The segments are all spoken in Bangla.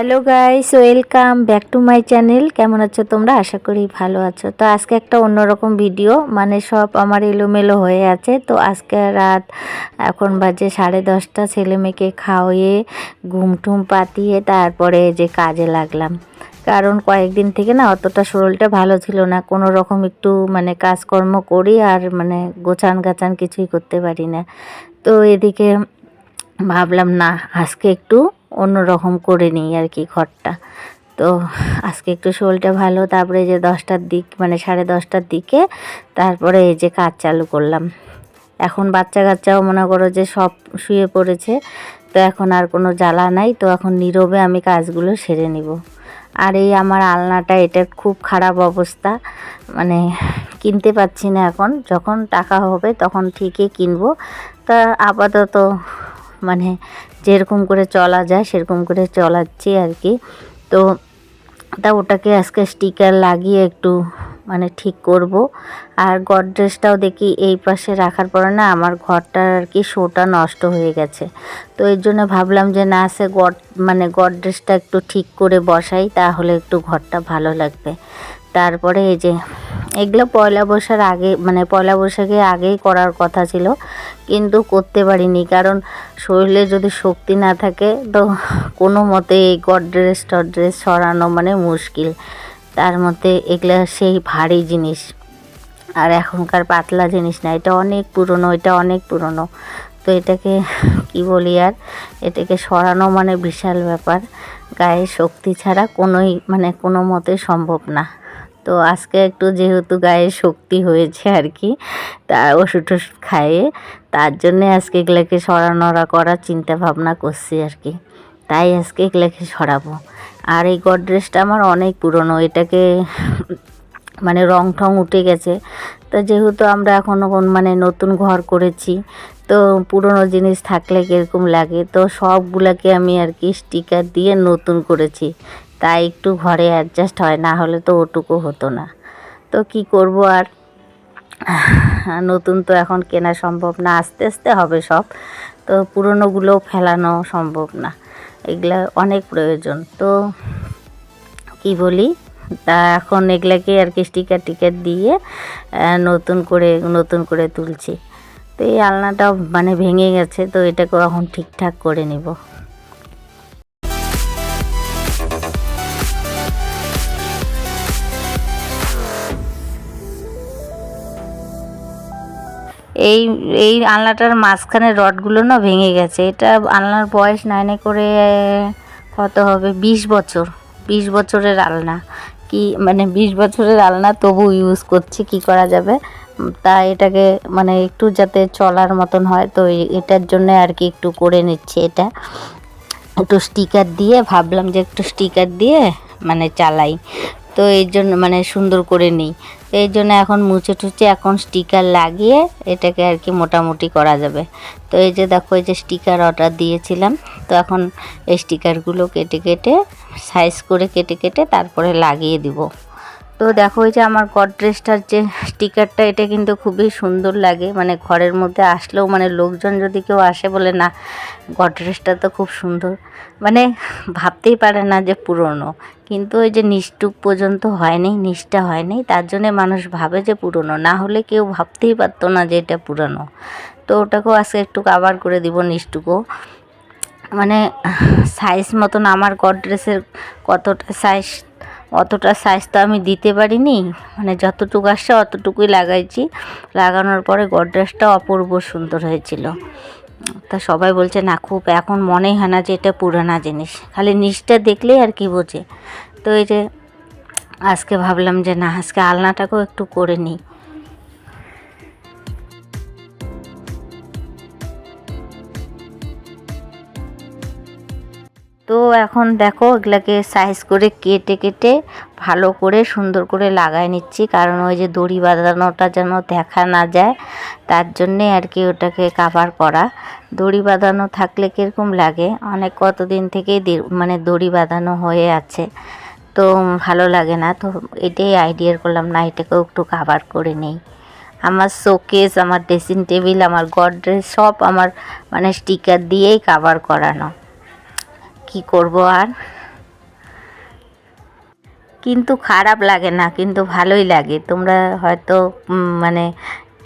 Hello guys, welcome back to my channel. কেমন আছো তোমরা? আশা করি ভালো আছো। তো আজকে একটা অন্যরকম ভিডিও মানে সব আমার এলোমেলো হয়ে আছে। তো আজকে রাত এখন বাজে সাড়ে দশটা, ছেলে মেয়েকে খাওয়িয়ে, ঘুম টুম পাতিয়ে তারপরে যে কাজে লাগলাম। কারণ কয়েকদিন থেকে না অতটা শরীরটা ভালো ছিল না। কোনো রকম একটু মানে কাজকর্ম করি আর মানে গোছান গাছান কিছুই করতে পারি না। তো এদিকে ভাবলাম, না, আজকে একটু অন্য রকম করে নিই আর কি ঘরটা। তো আজকে একটু শরীরটা ভালো, তারপরে যে দশটার দিক মানে সাড়ে দশটার দিকে, তারপরে এই যে কাজ চালু করলাম। এখন বাচ্চা কাচ্চাও মনে করো যে সব শুয়ে পড়েছে, তো এখন আর কোনো জ্বালা নাই, তো এখন নীরবে আমি কাজগুলো সেরে নিব। আর এই আমার আলনাটা এটার খুব খারাপ অবস্থা মানে কিনতে পাচ্ছি না এখন, যখন টাকা হবে তখন ঠিকই কিনবো। তা আপাতত মানে যেরকম করে চলা যায়, সেরকম করে চলাচ্ছি আর কি। তো তা ওটাকে আজকে স্টিকার লাগিয়ে একটু মানে ঠিক করব। আর গডরেজটাও দেখি এই পাশে রাখার পরে না আমার ঘরটার আর কি শোটা নষ্ট হয়ে গেছে। তো এর জন্য ভাবলাম যে না, সে গড মানে গডরেজটা একটু ঠিক করে বসাই, তাহলে একটু ঘরটা ভালো লাগবে। তারপরে এই যে, এগুলো পয়লা বৈশাখ আগে মানে পয়লা বৈশাখে আগেই করার কথা ছিল, কিন্তু করতে পারিনি, কারণ শরীরে যদি শক্তি না থাকে, তো কোনো মতে এই গডরেজ টডরেজ সরানো মানে মুশকিল। তার মধ্যে এগুলো সেই ভারী জিনিস। আর এখনকার পাতলা জিনিস না, এটা অনেক পুরনো, এটা অনেক পুরনো। তো এটাকে কি বলি আর, এটাকে সরানো মানে বিশাল ব্যাপার। গায়ে শক্তি ছাড়া কোনোই মানে কোনো মতে সম্ভব না। তো আজকে একটু যেহেতু গায়ে শক্তি হয়েছে আর কি, তা ওষুধ টষুধ খাইয়ে তার জন্যে আজকে এগুলোকে সরানোরা করার চিন্তা ভাবনা করছি আর কি। তাই আজকে এগুলোকে সরাবো। আর এই গডরেজটা আমার অনেক পুরনো, এটাকে মানে রং ঠং উঠে গেছে। তো যেহেতু আমরা এখনও মানে নতুন ঘর করেছি, তো পুরনো জিনিস থাকলে কীরকম লাগে, তো সবগুলোকে আমি আর কি স্টিকার দিয়ে নতুন করেছি। তাই একটু ঘরে অ্যাডজাস্ট হয়, না হলে তো ওটুকু হতো না। তো কি করব আর? নতুন তো এখন কেনা সম্ভব না, আস্তে আস্তে হবে সব। তো পুরনোগুলোও ফেলানো সম্ভব না, এগুলা অনেক প্রয়োজন। তো কি বলি? তা এখন এগুলাকে আর কি স্টিকার টিকার দিয়ে নতুন করে নতুন করে তুলছি। তো এই আলনাটা মানে ভেঙে গেছে, তো এটাকে এখন ঠিকঠাক করে নিব। এই এই আলনাটার মাঝখানে রডগুলো না ভেঙে গেছে। এটা আলনার বয়স নাইনে করে, কত হবে? বিশ বছর। বিশ বছরের আলনা। কি মানে বিশ বছরের আলনা তবু ইউজ করছি, কি করা যাবে? তা এটাকে মানে একটু যাতে চলার মতন হয়, তো এটার জন্য আর কি একটু করে নিচ্ছি এটা। একটু স্টিকার দিয়ে, ভাবলাম যে একটু স্টিকার দিয়ে মানে চালাই। তো এই জন্য মানে সুন্দর করে নিই। এই জন্য এখন মুছে টুচে এখন স্টিকার লাগিয়ে এটাকে আর কি মোটামুটি করা যাবে। তো এই যে দেখো, এই যে স্টিকার অর্ডার দিয়েছিলাম। তো এখন এই স্টিকারগুলো কেটে কেটে সাইজ করে কেটে কেটে তারপরে লাগিয়ে দিব। তো দেখো এই যে আমার গডরেজটার যে স্টিকারটা, এটা কিন্তু খুবই সুন্দর লাগে। মানে ঘরের মধ্যে আসলেও মানে লোকজন যদি কেউ আসে বলে, না গডরেজটা তো খুব সুন্দর। মানে ভাবতেই পারে না যে পুরনো। কিন্তু ওই যে নিষ্ঠুক পর্যন্ত হয়নি নিষ্ঠা হয়নি তার জন্যে মানুষ ভাবে যে পুরনো। না হলে কেউ ভাবতেই পারতো না যে এটা পুরনো। তো ওটাকেও আজকে একটু কাবার করে দিব নিষ্ঠুকও মানে সাইজ মতন আমার গডরেসের কতটা সাইজ অতটা সাইজ তো আমি দিতে পারিনি। মানে যতটুকু আসছে অতটুকুই লাগাইছি। লাগানোর পরে গডরেজটা অপূর্ব সুন্দর হয়েছিল। তা সবাই বলছে, না, খুব এখন মনেই হয় না যে এটা পুরানা জিনিস। খালি নিচটা দেখলেই আর কি বোঝে। তো এই যে, আজকে ভাবলাম যে, না, আজকে আলনাটাকেও একটু করে নিই। তো এখন দেখো এগুলাকে সাইজ করে কেটে কেটে ভালো করে সুন্দর করে লাগাই নিচ্ছি। কারণ ওই যে দড়ি বাঁধানোটা যেন দেখা না যায়, তার জন্যে আর কি ওটাকে কাভার করা। দড়ি বাঁধানো থাকলে কীরকম লাগে? অনেক কতদিন থেকেই মানে দড়ি বাঁধানো হয়ে আছে, তো ভালো লাগে না। তো এটাই আইডিয়া করলাম, না এটাকেও একটু কাভার করে নেই। আমার শোকেস আমার ড্রেসিং টেবিল আমার গডরেজ সব আমার মানে স্টিকার দিয়েই কাভার করানো। কি করব আর? কিন্তু খারাপ লাগে না, কিন্তু ভালোই লাগে। তোমরা হয়তো মানে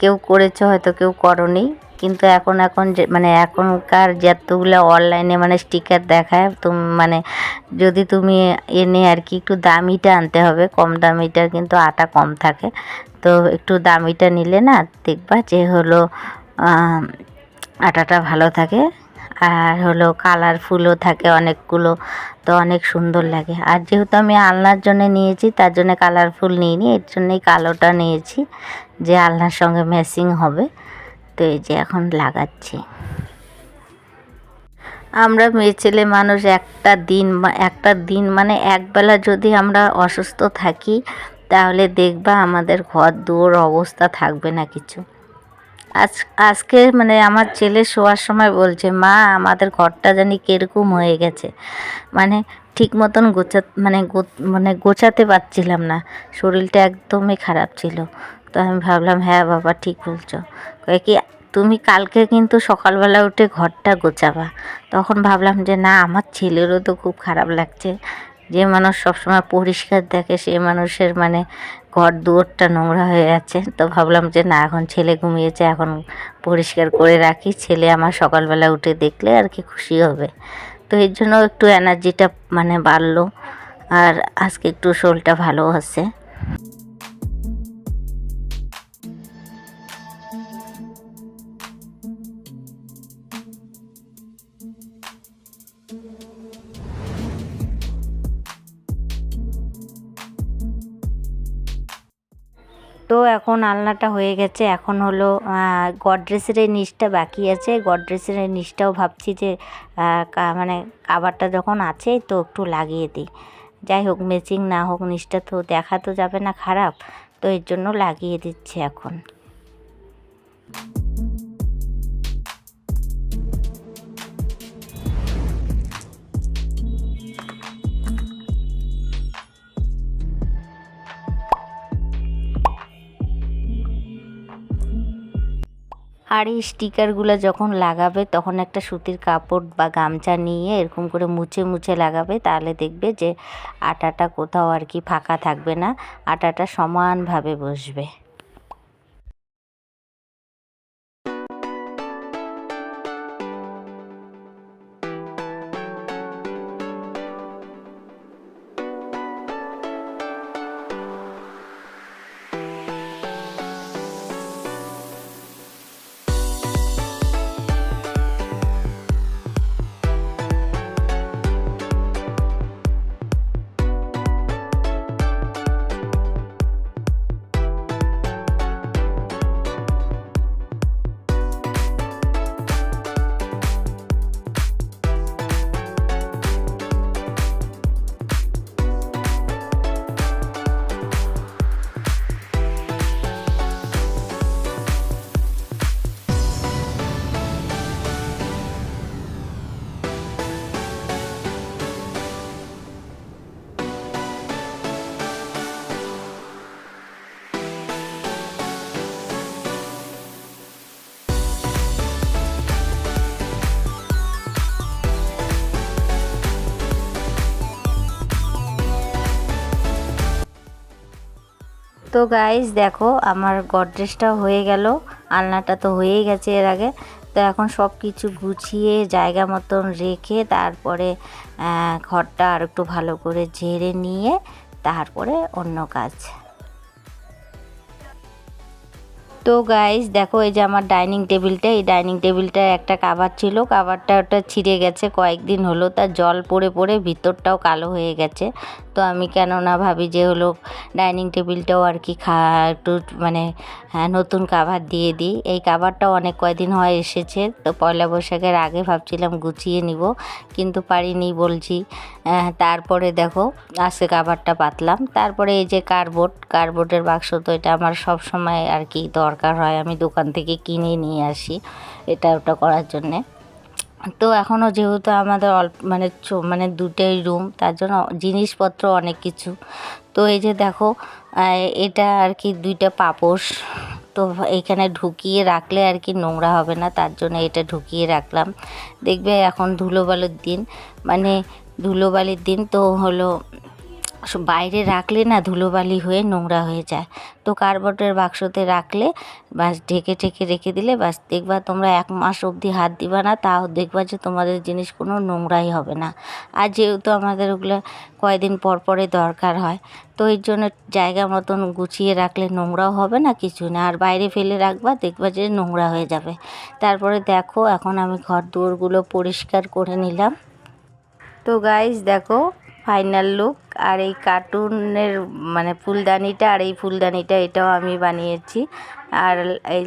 কেউ করেছ, হয়তো কেউ করনি। কিন্তু এখন এখন মানে এখনকার যতগুলো অনলাইনে মানে স্টিকার দেখায়, তুমি মানে যদি তুমি এনে আর কি একটু দামিটা আনতে হবে, কম দামিটা কিন্তু আটা কম থাকে। তো একটু দামিটা নিলে না, দেখবা যে হলো আটাটা ভালো থাকে। আর হলো কালারফুলও থাকে অনেকগুলো, তো অনেক সুন্দর লাগে। আর যেহেতু আমি আলনার জন্য নিয়েছি, তার জন্য কালারফুল নিইনি, এর জন্যই কালোটা নিয়েছি, যে আলনার সঙ্গে ম্যাচিং হবে। তো এই যে এখন লাগাচ্ছি। আমরা মেয়ে ছেলে মানুষ একটা দিন একটা দিন মানে একবেলা যদি আমরা অসুস্থ থাকি, তাহলে দেখবা আমাদের ঘর দুয়ার অবস্থা থাকবে না কিছু। আজ, আজকে মানে আমার ছেলে শোয়ার সময় বলছে, মা, আমাদের ঘরটা জানি কীরকম হয়ে গেছে। মানে ঠিক মতন গোছা মানে মানে গোছাতে পারছিলাম না। শরীরটা একদমই খারাপ ছিল। তো আমি ভাবলাম হ্যাঁ বাবা, ঠিক বলছো। কি, তুমি কালকে কিন্তু সকালবেলা উঠে ঘরটা গোছাবা। তখন ভাবলাম যে, না, আমার ছেলেরও তো খুব খারাপ লাগছে। যে মানুষ সবসময় পরিষ্কার দেখে, সে মানুষের মানে ঘর দুয়ারটা নোংরা হয়ে যাচ্ছে তো ভাবলাম যে না, এখন ছেলে ঘুমিয়েছে, এখন পরিষ্কার করে রাখি। ছেলে আমার সকালবেলা উঠে দেখলে আর কি খুশি হবে। তো এর জন্য একটু এনার্জিটা মানে বাড়লো। আর আজকে একটু শরীরটা ভালো আছে। তো এখন আলনাটা হয়ে গেছে। এখন হলো গডরেজের এই নিচটা বাকি আছে। গডরেজের এই নিচটাও ভাবছি যে মানে কাবারটা যখন আছে তো একটু লাগিয়ে দিই। যাই হোক, ম্যাচিং না হোক, নিচটা তো দেখা তো যাবে না খারাপ। তো এর জন্য লাগিয়ে দিচ্ছি এখন। আর এই স্টিকারগুলো যখন লাগাবে, তখন একটা সুতির কাপড় বা গামছা নিয়ে এরকম করে মুছে মুছে লাগাবে, তাহলে দেখবে যে আটাটা কোথাও আর কি ফাঁকা থাকবে না, আটাটা সমানভাবে বসবে। তো গাইস দেখো আমার গডরেজটা হয়ে গেল, আলনাটা তো হয়েই গেছে এর আগে। তো এখন সব কিছু গুছিয়ে, জায়গা মতন রেখে তারপরে ঘরটা আর একটু ভালো করে ঝেড়ে নিয়ে তারপরে অন্য কাজ। তো গাইস দেখো এই যে আমার ডাইনিং টেবিলটা এই ডাইনিং টেবিলটার একটা কাভার ছিল। কাভারটা ওটা ছিঁড়ে গেছে কয়েকদিন হলো তার জল পড়ে পড়ে ভিতরটাও কালো হয়ে গেছে। তো আমি কেননা ভাবি যে হলো ডাইনিং টেবিলটাও আর কি খা একটু মানে হ্যাঁ, নতুন কাভার দিয়ে দিই। এই কাভারটাও অনেক কয়দিন হয় এসেছে তো পয়লা বৈশাখের আগে ভাবছিলাম গুছিয়ে নিব কিন্তু পারিনি বলছি। তারপরে দেখো, আজকে কাভারটা পাতলাম। তারপরে এই যে কার্ডবোর্ড, কার্ডবোর্ডের বাক্স তো এটা আমার সব সময় আর কি দরকার হয়। আমি দোকান থেকে কিনে নিয়ে আসি এটা ওটা করার জন্যে। তো এখনও যেহেতু আমাদের অল্প মানে মানে দুটোই রুম তার জন্য জিনিসপত্র অনেক কিছু। তো এই যে দেখো এটা আর কি দুইটা পাপোশ তো এখানে ঢুকিয়ে রাখলে আর কি নোংরা হবে না, তার জন্য এটা ঢুকিয়ে রাখলাম। দেখবে এখন ধুলোবালির দিন মানে ধুলোবালির দিন তো হলো বাইরে রাখলে না ধুলোবালি হয়ে নোংরা হয়ে যায়। তো কার্বটের বাক্সতে রাখলে বাস ঢেকে ঢেকে রেখে দিলে বাস দেখবা তোমরা এক মাস অবধি হাত দিবা না, তাও দেখবা যে তোমাদের জিনিস কোনো নোংরাই হবে না। আর যেহেতু আমাদের ওগুলো কয়দিন পর পরে দরকার হয়, তো এর জন্য জায়গা মতন গুছিয়ে রাখলে নোংরাও হবে না কিছু না। আর বাইরে ফেলে রাখবা, দেখবা যে নোংরা হয়ে যাবে। তারপরে দেখো, এখন আমি ঘর দুয়ারগুলো পরিষ্কার করে নিলাম। তো গাইজ দেখো ফাইনাল লুক আর এই কার্টুনের মানে ফুলদানিটা আর এই ফুলদানিটা এটাও আমি বানিয়েছি। আর এই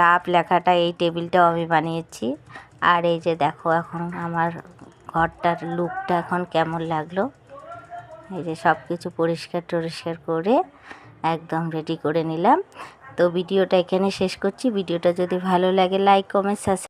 লাভ লেখাটা এই টেবিলটাও আমি বানিয়েছি। আর এই যে দেখো এখন আমার ঘরটার লুকটা এখন কেমন লাগল। এই যে সব কিছু পরিষ্কার টরিষ্কার করে একদম রেডি করে নিলাম। তো ভিডিওটা এখানে শেষ করছি। ভিডিওটা যদি ভালো লাগে লাইক কমেন্ট সাবস্ক্রাইব